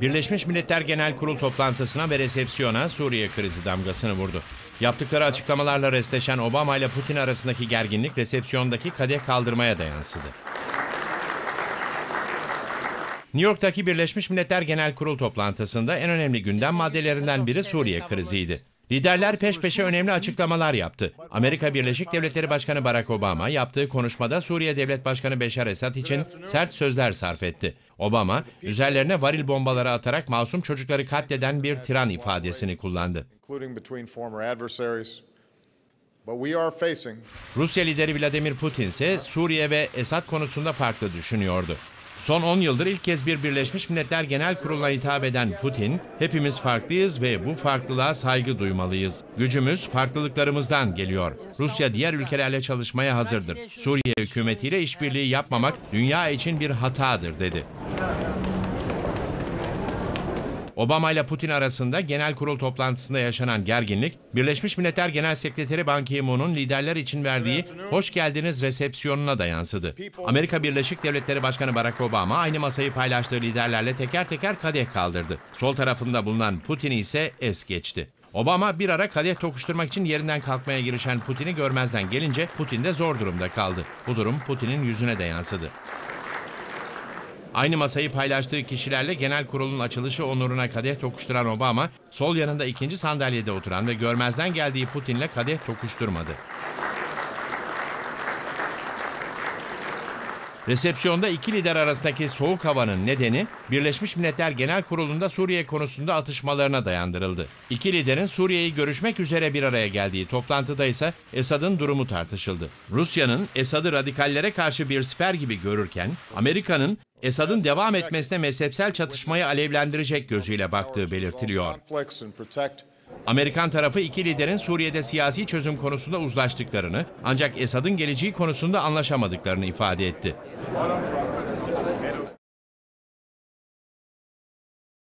Birleşmiş Milletler Genel Kurul toplantısına ve resepsiyona Suriye krizi damgasını vurdu. Yaptıkları açıklamalarla restleşen Obama ile Putin arasındaki gerginlik resepsiyondaki kadeh kaldırmaya da yansıdı. New York'taki Birleşmiş Milletler Genel Kurul toplantısında en önemli gündem maddelerinden biri Suriye kriziydi. Liderler peş peşe önemli açıklamalar yaptı. Amerika Birleşik Devletleri Başkanı Barack Obama yaptığı konuşmada Suriye Devlet Başkanı Beşar Esad için sert sözler sarf etti. Obama, üzerlerine varil bombaları atarak masum çocukları katleden bir tiran ifadesini kullandı. Rusya lideri Vladimir Putin ise Suriye ve Esad konusunda farklı düşünüyordu. Son 10 yıldır ilk kez bir Birleşmiş Milletler Genel Kurulu'na hitap eden Putin, hepimiz farklıyız ve bu farklılığa saygı duymalıyız. Gücümüz farklılıklarımızdan geliyor. Rusya diğer ülkelerle çalışmaya hazırdır. Suriye hükümetiyle işbirliği yapmamak dünya için bir hatadır dedi. Obama ile Putin arasında genel kurul toplantısında yaşanan gerginlik, Birleşmiş Milletler Genel Sekreteri Ban Ki-moon'un liderler için verdiği hoş geldiniz resepsiyonuna da yansıdı. Amerika Birleşik Devletleri Başkanı Barack Obama aynı masayı paylaştığı liderlerle teker teker kadeh kaldırdı. Sol tarafında bulunan Putin'i ise es geçti. Obama bir ara kadeh tokuşturmak için yerinden kalkmaya girişen Putin'i görmezden gelince Putin de zor durumda kaldı. Bu durum Putin'in yüzüne de yansıdı. Aynı masayı paylaştığı kişilerle genel kurulun açılışı onuruna kadeh tokuşturan Obama, sol yanında ikinci sandalyede oturan ve görmezden geldiği Putin'le kadeh tokuşturmadı. Resepsiyonda iki lider arasındaki soğuk havanın nedeni Birleşmiş Milletler Genel Kurulu'nda Suriye konusunda atışmalarına dayandırıldı. İki liderin Suriye'yi görüşmek üzere bir araya geldiği toplantıda ise Esad'ın durumu tartışıldı. Rusya'nın Esad'ı radikallere karşı bir siper gibi görürken Amerika'nın Esad'ın devam etmesine mezhepsel çatışmayı alevlendirecek gözüyle baktığı belirtiliyor. Amerikan tarafı iki liderin Suriye'de siyasi çözüm konusunda uzlaştıklarını ancak Esad'ın geleceği konusunda anlaşamadıklarını ifade etti.